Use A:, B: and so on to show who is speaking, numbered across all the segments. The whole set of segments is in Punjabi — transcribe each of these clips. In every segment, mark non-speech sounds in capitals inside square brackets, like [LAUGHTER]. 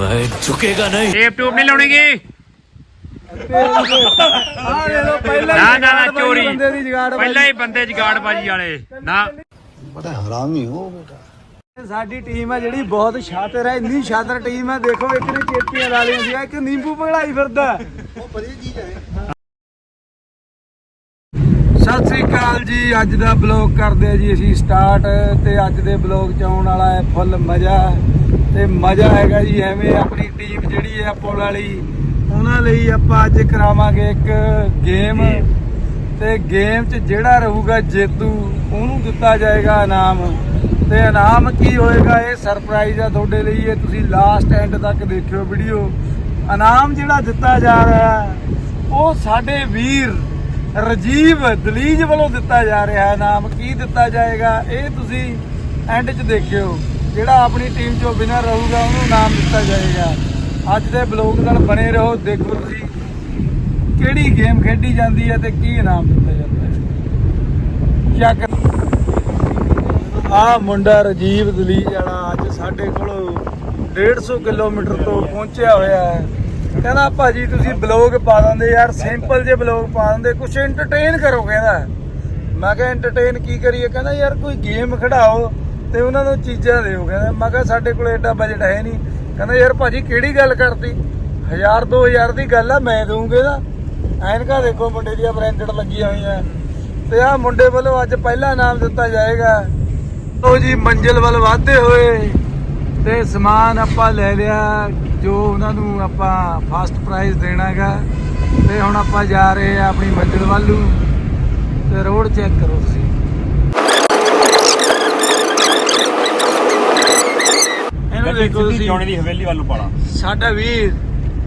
A: मैं झुकेगा नहीं
B: ਟੇਪ ਟੂਪ ਨਹੀਂ ਲਾਉਣੀਗੀ
C: ਆ ਲੈ ਲੋ ਪਹਿਲਾਂ ਹੀ
B: ਨਾ ਨਾ ਨਾ
C: ਜੁਗਾੜ
B: ਚੋਰੀ
C: ਬੰਦੇ ਦੀ ਜਗਾੜ
B: ਪਹਿਲਾਂ ਹੀ ਬੰਦੇ ਜਗਾੜ ਬਾਜੀ ਵਾਲੇ ਨਾ
D: ਬੜਾ ਹਰਾਮੀ ਹੋ ਬੇਟਾ
C: ਸਾਡੀ ਟੀਮ ਹੈ ਜਿਹੜੀ ਬਹੁਤ ਸ਼ਾਤਰ ਹੈ ਇੰਨੀ ਸ਼ਾਤਰ ਟੀਮ ਹੈ ਦੇਖੋ ਇੱਕ ਨੇ ਚੇਤੀਆਂ ਲਾ ਲਈਆਂ ਸੀ ਇੱਕ ਨਿੰਬੂ ਪਗੜਾਈ ਫਿਰਦਾ ਸਤਿ ਸ੍ਰੀ ਅਕਾਲ ਜੀ ਅੱਜ ਦਾ ਬਲੌਗ ਕਰਦੇ ਆ ਜੀ ਅਸੀਂ ਸਟਾਰਟ ਤੇ ਅੱਜ ਦੇ ਬਲੌਗ ਚ ਆਉਣ ਵਾਲਾ ਹੈ ਫੁੱਲ ਮਜ਼ਾ ਤੇ ਮਜ਼ਾ ਹੈਗਾ ਜੀ ਐਵੇਂ ਆਪਣੀ ਟੀਮ ਜਿਹੜੀ ਹੈ ਪੁਲ ਵਾਲੀ ਉਹਨਾਂ ਲਈ ਆਪਾਂ ਅੱਜ ਕਰਾਵਾਂਗੇ ਇੱਕ ਗੇਮ ਤੇ ਗੇਮ 'ਚ ਜਿਹੜਾ ਰਹੂਗਾ ਜੇਤੂ ਉਹਨੂੰ ਦਿੱਤਾ ਜਾਏਗਾ ਇਨਾਮ। ਤੇ ਇਨਾਮ ਕੀ ਹੋਏਗਾ ਇਹ ਸਰਪ੍ਰਾਈਜ਼ ਆ ਤੁਹਾਡੇ ਲਈ ਇਹ ਤੁਸੀਂ ਲਾਸਟ ਐਂਡ ਤੱਕ ਦੇਖਿਓ ਵੀਡੀਓ ਇਨਾਮ ਜਿਹੜਾ ਦਿੱਤਾ ਜਾ ਰਿਹਾ ਉਹ ਸਾਡੇ ਵੀਰ ਰਜੀਵ ਦਲੀਜ ਵੱਲੋਂ ਦਿੱਤਾ ਜਾ ਰਿਹਾ ਇਨਾਮ। ਕੀ ਦਿੱਤਾ ਜਾਏਗਾ ਇਹ ਤੁਸੀਂ ਐਂਡ 'ਚ ਦੇਖਿਓ। ਜਿਹੜਾ ਆਪਣੀ ਟੀਮ 'ਚੋਂ ਵਿਨਰ ਰਹੂਗਾ, ਉਹਨੂੰ ਇਨਾਮ ਦਿੱਤਾ ਜਾਏਗਾ। ਅੱਜ ਦੇ ਬਲੌਗ ਨਾਲ ਬਣੇ ਰਹੋ, ਦੇਖੋ ਤੁਸੀਂ ਕਿਹੜੀ ਗੇਮ ਖੇਡੀ ਜਾਂਦੀ ਹੈ ਤੇ ਕੀ ਇਨਾਮ ਦਿੱਤਾ ਜਾਂਦਾ ਹੈ। ਕੀ ਆ ਮੁੰਡਾ ਰਜੀਵ ਦਲੀਜ ਵਾਲਾ ਅੱਜ ਸਾਡੇ ਕੋਲ 150 ਕਿਲੋਮੀਟਰ ਤੋਂ ਪਹੁੰਚਿਆ ਹੋਇਆ ਹੈ। ਕਹਿੰਦਾ, ਭਾਜੀ, ਤੁਸੀਂ ਬਲੌਗ ਪਾ ਦਿੰਦੇ ਯਾਰ ਸਿੰਪਲ ਜੇ ਬਲੌਗ ਪਾ ਦਿੰਦੇ ਕੁਝ ਐਂਟਰਟੇਨ ਕਰੋ, ਕਹਿੰਦਾ। ਮੈਂ ਕਿਹਾ ਐਂਟਰਟੇਨ ਕੀ ਕਰੀਏ? ਕਹਿੰਦਾ, ਯਾਰ, ਕੋਈ ਗੇਮ ਖੜਾਓ ਤੇ ਉਹਨਾਂ ਨੂੰ ਚੀਜ਼ਾਂ ਦਿਓ ਕਹਿੰਦਾ, ਮੈਂ ਕਿਹਾ, ਸਾਡੇ ਕੋਲ ਐਡਾ ਬਜਟ ਹੈ ਨਹੀਂ। ਕਹਿੰਦਾ, ਯਾਰ ਭਾਜੀ, ਕਿਹੜੀ ਗੱਲ ਕਰਤੀ? 1000 2000 ਦੀ ਗੱਲ ਆ, ਮੈਂ ਦਊਂਗੇ ਇਹਦਾ। ਐਨਕਾ ਦੇਖੋ, ਮੁੰਡੇ ਦੀਆਂ ਬ੍ਰਾਂਡਡ ਲੱਗੀਆਂ ਹੋਈਆਂ। ਤੇ ਆ ਮੁੰਡੇ ਵੱਲੋਂ ਅੱਜ ਪਹਿਲਾ ਨਾਮ ਦਿੱਤਾ ਜਾਏਗਾ। ਲੋ ਜੀ, ਮੰਜ਼ਿਲ ਵੱਲ ਵਧਦੇ ਹੋਏ ਤੇ ਸਮਾਨ ਆਪਾਂ ਲੈ ਲਿਆ, ਜੋ ਉਹਨਾਂ ਨੂੰ ਆਪਾਂ ਫਸਟ ਪ੍ਰਾਈਜ਼ ਦੇਣਾਗਾ। ਤੇ ਹੁਣ ਆਪਾਂ ਜਾ ਰਹੇ ਆ ਆਪਣੀ ਮੰਜ਼ਿਲ ਵੱਲ ਨੂੰ। ਤੇ ਰੋਡ ਚੈੱਕ ਕਰੋ ਤੁਸੀਂ ਇਹਨੂੰ ਦੇਖੋ ਤੁਸੀਂ।
B: ਜੋਣੇ ਦੀ ਹਵੇਲੀ ਵੱਲ ਨੂੰ ਪਾਲਾ
C: ਸਾਡਾ ਵੀਰ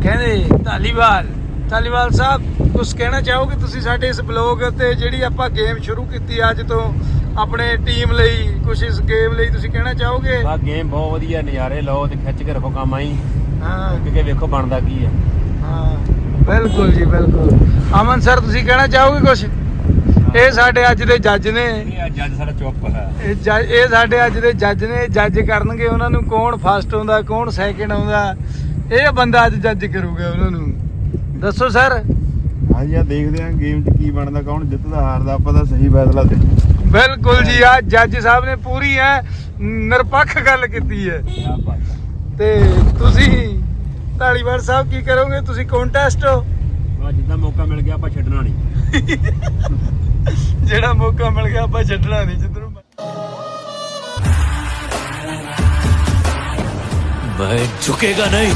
C: ਕਹਿੰਦੇ ਧਾਲੀਵਾਲ ਧਾਲੀਵਾਲ ਸਾਹਿਬ ਕੁਝ ਕਹਿਣਾ ਚਾਹੋਗੇ ਤੁਸੀਂ ਸਾਡੇ ਇਸ ਬਲੌਗ ਤੇ ਜਿਹੜੀ ਆਪਾਂ ਗੇਮ ਸ਼ੁਰੂ ਕੀਤੀ ਅੱਜ ਤੋਂ ਆਪਣੇ ਟੀਮ ਲਈ ਕੁਝ ਇਸ ਗੇਮ ਲਈ ਤੁਸੀਂ ਕਹਿਣਾ ਚਾਹੋਗੇ?
B: ਆ ਗੇਮ ਬਹੁਤ ਵਧੀਆ ਨਜ਼ਾਰੇ ਲਓ ਤੇ ਖਿੱਚ ਕੇ ਰੱਖੋ ਕੰਮ ਆਈ।
C: ਹਾਂ।
B: ਕਿਉਂਕਿ ਵੇਖੋ ਬਣਦਾ ਕੀ ਹੈ
C: ਹਾਂ ਬਿਲਕੁਲ ਜੀ ਬਿਲਕੁਲ। ਅਮਨ ਸਰ ਤੁਸੀਂ ਕਹਿਣਾ ਚਾਹੋਗੇ ਕੁਝ ਇਹ ਸਾਡੇ ਅੱਜ ਦੇ ਜੱਜ ਨੇ।
B: ਇਹ ਜੱਜ ਸਾਡਾ ਚੁੱਪ ਹੈ।
C: ਇਹ ਜੱਜ ਇਹ ਸਾਡੇ ਅੱਜ ਦੇ ਜੱਜ ਨੇ। ਜੱਜ ਕਰਨਗੇ ਉਹਨਾਂ ਨੂੰ ਕੌਣ ਫਸਟ ਆਉਂਦਾ ਕੌਣ ਸੈਕਿੰਡ ਆਉਂਦਾ। ਇਹ ਬੰਦਾ ਅੱਜ ਜੱਜ ਕਰੂਗਾ ਉਹਨਾਂ ਨੂੰ। ਦੱਸੋ ਸਰ।
D: ਹਾਂਜੀ ਆ ਦੇਖਦੇ ਆਂ ਗੇਮ 'ਚ ਕੀ ਬਣਦਾ ਕੌਣ ਜਿੱਤਦਾ ਹਾਰਦਾ ਆਪਾਂ ਤਾਂ ਸਹੀ ਫੈਸਲਾ ਦੇ
C: ਬਿਲਕੁਲ ਜੀ ਆ ਜੱਜ ਸਾਹਿਬ ਨੇ ਪੂਰੀ ਹੈ ਨਿਰਪੱਖ ਗੱਲ ਕੀਤੀ ਹੈ।
B: ਕੀ ਬਾਤ
C: ਤੇ ਤੁਸੀਂ ਢਾਲੀਵਾਲ ਸਾਹਿਬ ਕੀ ਕਰੋਗੇ? ਤੁਸੀਂ ਕੰਟੈਸਟ ਹੋ।
B: ਆ ਜਿੱਦਾਂ ਮੌਕਾ ਮਿਲ ਗਿਆ ਆਪਾਂ ਛੱਡਣਾ ਨਹੀਂ। [LAUGHS]
C: ਜਿਹੜਾ ਮੌਕਾ ਮਿਲ ਗਿਆ ਆਪਾਂ ਛੱਡਣਾ ਨਹੀਂ ਜਿੱਧਰੋਂ
A: ਮੈਂ ਝੁਕੇਗਾ ਨਹੀਂ।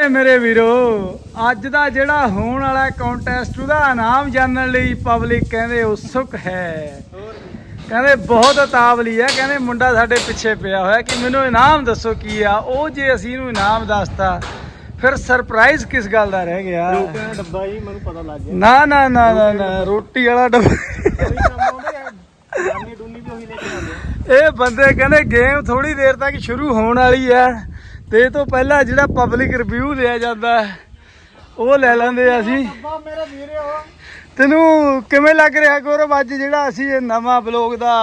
C: ਇਹ ਮੇਰੇ ਵੀਰੋ ਅੱਜ ਦਾ ਜਿਹੜਾ ਹੋਣ ਵਾਲਾ ਕੰਟੈਸਟ ਉਹਦਾ ਇਨਾਮ ਜਾਣਨ ਲਈ ਪਬਲਿਕ ਕਹਿੰਦੇ ਉਤਸੁਕ ਹੈ। ਕਹਿੰਦੇ ਬਹੁਤ ਉਤਾਵਲੀ ਹੈ ਕਹਿੰਦੇ ਮੁੰਡਾ ਸਾਡੇ ਪਿੱਛੇ ਪਿਆ ਹੋਇਆ ਕਿ ਮੈਨੂੰ ਇਨਾਮ ਦੱਸੋ ਕੀ ਆ ਉਹ ਜੇ ਅਸੀਂ ਨੂੰ ਇਨਾਮ ਦੱਸਤਾ ਫਿਰ ਸਰਪ੍ਰਾਈਜ਼ ਕਿਸ ਗੱਲ ਦਾ ਰਹਿ ਗਿਆ?
B: ਡੱਬਾ ਜੀ ਮੈਨੂੰ ਪਤਾ ਲੱਗ
C: ਨਾ ਨਾ ਨਾ ਨਾ ਨਾ ਰੋਟੀ ਵਾਲਾ ਡੱਬਾ।
B: ਡੂਨੀ ਵੀ ਉਹੀ ਲੈ ਕੇ ਆਉਂਦੇ
C: ਇਹ ਬੰਦੇ ਕਹਿੰਦੇ ਗੇਮ ਥੋੜੀ ਦੇਰ ਤੱਕ ਸ਼ੁਰੂ ਹੋਣ ਵਾਲੀ ਹੈ ਤੇ ਇਹ ਤੋਂ ਪਹਿਲਾਂ ਜਿਹੜਾ ਪਬਲਿਕ ਰਿਵਿਊ ਲਿਆ ਜਾਂਦਾ ਹੈ, ਉਹ ਲੈ ਲੈਂਦੇ ਆ ਅਸੀਂ।
B: ਮੇਰਾ ਵੀਰੇ। ਹੋ
C: ਤੈਨੂੰ ਕਿਵੇਂ ਲੱਗ ਰਿਹਾ ਗੌਰਵ? ਅੱਜ ਜਿਹੜਾ ਅਸੀਂ ਇਹ ਨਵਾਂ ਬਲੌਗ ਦਾ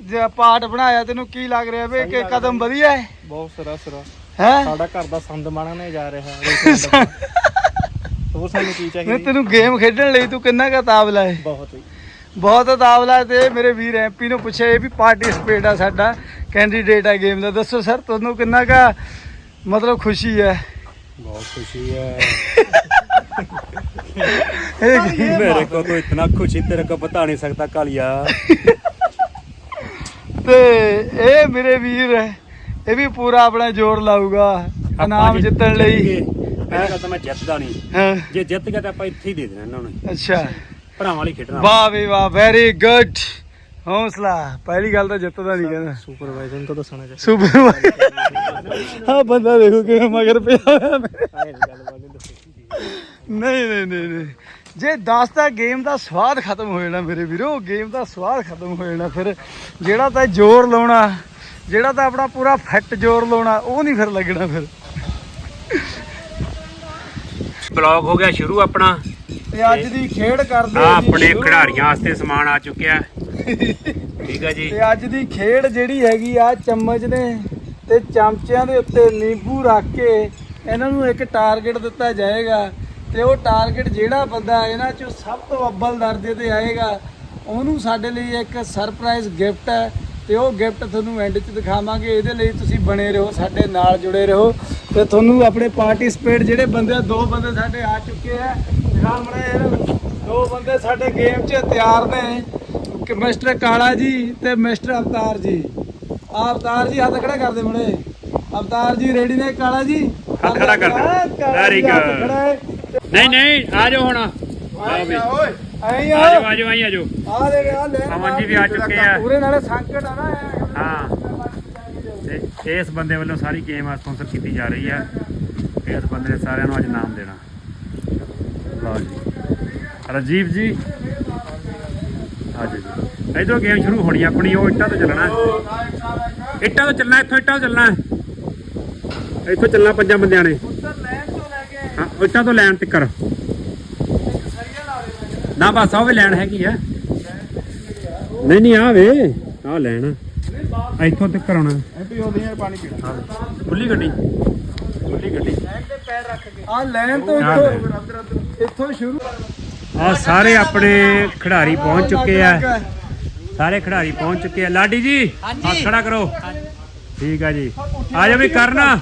C: ਜਿਹੜਾ ਪਾਰਟ ਬਣਾਇਆ ਤੈਨੂੰ ਕੀ ਲੱਗ ਰਿਹਾ ਵੇ? ਕਿ ਕਦਮ ਵਧੀਆ ਹੈ?
E: ਬਹੁਤ ਸਰਾ ਸਰਾ
C: ਹੈ
E: ਸਾਡਾ ਘਰ ਦਾ ਸੰਦ ਮਾਣਨੇ ਜਾ ਰਿਹਾ ਹੈ ਹੋਰ [LAUGHS] ਸਾਨੂੰ ਕੀ
C: ਨਹੀਂ
E: ਚਾਹੀਦਾ
C: ਤੈਨੂੰ ਗੇਮ ਖੇਡਣ ਲਈ ਤੂੰ ਕਿੰਨਾ ਕੁ ਤਾਬਲਾ ਹੈ
E: ਬਹੁਤ ਹੀ
C: ਬਹੁਤ ਤਾਬਲਾ ਹੈ ਤੇ ਮੇਰੇ ਵੀਰ ਐਮਪੀ ਨੂੰ ਪੁੱਛਿਆ ਇਹ ਵੀ ਪਾਰਟਿਸਿਪੇਟ ਆ ਸਾਡਾ ਕੈਂਡੀਡੇਟ ਹੈ ਗੇਮ ਦਾ ਦੱਸੋ ਸਰ ਤੁਹਾਨੂੰ ਕਿੰਨਾ ਕਾ ਮਤਲਬ ਖੁਸ਼ੀ ਹੈ
E: ਬਹੁਤ ਖੁਸ਼ੀ ਹੈ
C: ਇਹ game-
B: मेरे को तो इतना खुशी तेरे को बता नहीं सकता कालिया
C: ਤੇ ਇਹ ਮੇਰੇ ਵੀਰ ਹੈ ਇਹ ਵੀ ਪੂਰਾ ਆਪਣਾ ਜ਼ੋਰ ਲਾਊਗਾ ਇਨਾਮ ਜਿੱਤਣ ਲਈ।
B: ਮੈਂ ਕਹਿੰਦਾ ਮੈਂ ਜਿੱਤਦਾ ਨਹੀਂ।
C: ਹਾਂ,
B: ਜੇ ਜਿੱਤ ਗਿਆ ਤਾਂ ਆਪਾਂ ਇੱਥੇ ਹੀ ਦੇ ਦੇਣਾ ਇਹਨਾਂ ਨੂੰ।
C: ਅੱਛਾ।
B: ਭਰਾਵਾਂ ਵਾਲੀ ਖੇਡਣਾ।
C: ਵਾਹ ਵੀ ਵਾਹ ਵੈਰੀ ਗੁੱਡ ਹੌਸਲਾ। ਪਹਿਲੀ ਗੱਲ ਤਾਂ ਜਿੱਤਦਾ ਨਹੀਂ ਕਹਿੰਦਾ।
E: ਸੁਪਰਵਾਈਜ਼ਰ ਨੂੰ ਤਾਂ ਦੱਸਣਾ ਚਾਹੀਦਾ।
C: ਸੁਪਰ ਹਾਂ ਬੰਦਾ ਦੇਖੋ ਕਿਵੇਂ ਮਗਰ ਪਿਆ ਹੋਇਆ ਮੇਰੇ। ਨਹੀਂ ਨਹੀਂ ਨਹੀਂ ਨਹੀਂ ਜੇ 10 ਤਾਂ ਗੇਮ ਦਾ ਸਵਾਦ ਖਤਮ ਹੋ ਜਾਣਾ ਮੇਰੇ ਵੀਰੋ ਗੇਮ ਦਾ ਸਵਾਦ ਖਤਮ ਹੋ ਜਾਣਾ। ਫਿਰ ਜਿਹੜਾ ਤਾਂ ਜ਼ੋਰ ਲਾਉਣਾ ਜਿਹੜਾ ਤਾਂ ਆਪਣਾ ਪੂਰਾ ਫਿੱਟ ਜ਼ੋਰ ਲਾਉਣਾ ਉਹ ਨਹੀਂ ਫਿਰ ਲੱਗਣਾ ਫਿਰ।
B: ਬਲੌਗ ਹੋ ਗਿਆ ਸ਼ੁਰੂ ਆਪਣਾ।
C: ਤੇ ਅੱਜ ਦੀ ਖੇਡ ਕਰਦੇ
B: ਆ ਆਪਣੇ। ਖਿਡਾਰੀਆਂ ਵਾਸਤੇ ਸਮਾਨ ਆ ਚੁੱਕਿਆ। ਠੀਕ ਹੈ ਜੀ।
C: ਤੇ ਅੱਜ ਦੀ ਖੇਡ ਜਿਹੜੀ ਹੈਗੀ ਆ ਚਮਚ ਨੇ ਤੇ ਚਮਚਿਆਂ ਦੇ ਉੱਤੇ ਨਿੰਬੂ ਰੱਖ ਕੇ ਇਹਨਾਂ ਨੂੰ ਇੱਕ ਟਾਰਗੇਟ ਦਿੱਤਾ ਜਾਏਗਾ। ਤੇ ਉਹ ਟਾਰਗੇਟ ਜਿਹੜਾ ਬੰਦਾ ਇਹਨਾਂ ਚੋਂ ਸਭ ਤੋਂ ਅੱਵਲ ਦਰਜੇ ਤੇ ਆਏਗਾ ਉਹਨੂੰ ਸਾਡੇ ਲਈ ਇੱਕ ਸਰਪ੍ਰਾਈਜ਼ ਗਿਫਟ ਹੈ ਤੇ ਉਹ ਗਿਫਟ ਤੁਹਾਨੂੰ ਐਂਡ 'ਚ ਦਿਖਾਵਾਂਗੇ। ਇਹਦੇ ਲਈ ਤੁਸੀਂ ਬਣੇ ਰਹੋ ਸਾਡੇ ਨਾਲ ਜੁੜੇ ਰਹੋ। ਤੇ ਤੁਹਾਨੂੰ ਆਪਣੇ ਪਾਰਟਿਸਿਪੇਟ ਜਿਹੜੇ ਬੰਦੇ ਦੋ ਬੰਦੇ ਸਾਡੇ ਆ ਚੁੱਕੇ ਆ। ਦਿਖਾ ਮੜਾ ਦੋ ਬੰਦੇ ਸਾਡੇ ਗੇਮ 'ਚ ਤਿਆਰ ਨੇ। ਕਿ ਮਿਸਟਰ ਕਾਲਾ ਜੀ ਤੇ ਮਿਸਟਰ ਅਵਤਾਰ ਜੀ। ਅਵਤਾਰ ਜੀ ਹੱਥ ਖੜਾ ਕਰਦੇ ਮੜੇ ਅਵਤਾਰ ਜੀ ਰੈਡੀ ਨੇ ਕਾਲਾ ਜੀ?
B: ਹੱਥ ਖੜਾ ਕਰ ਦਿਓ।
C: ਆ, ਕਾਲਾ
B: Very
C: ਜੀ ਹੱਥ
B: good.
C: ਖੜਾ ਹੈ।
B: ਨਹੀਂ ਨਹੀਂ ਆ ਜਾਓ ਹੁਣ। ਆ
C: ਆ
B: ਜਾਓ ਆ। ਜਾਓ ਆਈ ਆ ਜਾਓ
C: ਆ ਦੇ ਆ। ਲੈ
B: ਅਮਨ ਜੀ ਵੀ ਆ ਚੁੱਕੇ ਆ।
C: ਪੂਰੇ ਨਾਲੇ ਸੰਕਟ ਆ ਨਾ।
B: ਹਾਂ। ਤੇ ਇਸ ਬੰਦੇ ਵੱਲੋਂ ਸਾਰੀ ਗੇਮ ਆ ਸਪਾਂਸਰ ਕੀਤੀ ਜਾ ਰਹੀ ਹੈ ਇਸ ਬੰਦੇ ਨੇ ਸਾਰਿਆਂ ਨੂੰ ਅੱਜ ਨਾਮ ਦੇਣਾ। ਲਓ ਜੀ। ਰਾਜੀਵ ਜੀ। ਹਾਂਜੀ ਜੀ। ਇਧਰੋਂ ਗੇਮ ਸ਼ੁਰੂ ਹੋਣੀ ਆ ਆਪਣੀ ਉਹ ਇੱਟਾਂ ਤੋਂ ਚੱਲਣਾ। ਇੱਟਾਂ ਤੋਂ ਚੱਲਣਾ ਇੱਥੋਂ ਇੱਟਾਂ ਤੋਂ ਚੱਲਣਾ। ਇੱਥੋਂ ਚੱਲਣਾ ਪੰਜਾਂ ਬੰਦਿਆਂ ਨੇ। ਹਾਂ ਇੱਟਾਂ ਤੋਂ ਲੈਣ ਤਿੱਕਰ ਨਾ ਬਸ ਉਹ ਵੀ ਲੈਣ ਹੈਗੀ ਆ। ਨਹੀਂ ਨਹੀਂ ਆ ਵੇ ਆ ਲੈਣ। ਇੱਥੋਂ ਤੱਕ
D: ਐਪੀ ਹੈ ਪਾਣੀ ਪੀਣਾ।
B: ਖੁੱਲੀ ਗੱਡੀ। ਖੁੱਲੀ ਗੱਡੀ।
C: ਆ ਲੈਣ ਤੋਂ
B: ਆ
C: ਇੱਥੋਂ ਇੱਥੋਂ ਸ਼ੁਰੂ।
B: ਆ ਸਾਰੇ ਆਪਣੇ ਖਿਡਾਰੀ ਪਹੁੰਚ ਚੁੱਕੇ ਆ। ਸਾਰੇ ਖਿਡਾਰੀ ਪਹੁੰਚ ਚੁੱਕੇ ਆ। ਲਾਡੀ ਜੀ ਹੱਥ ਖੜਾ ਕਰੋ। ਠੀਕ ਆ ਜੀ। ਆ ਜਾ ਵੀ ਕਰਨਾ।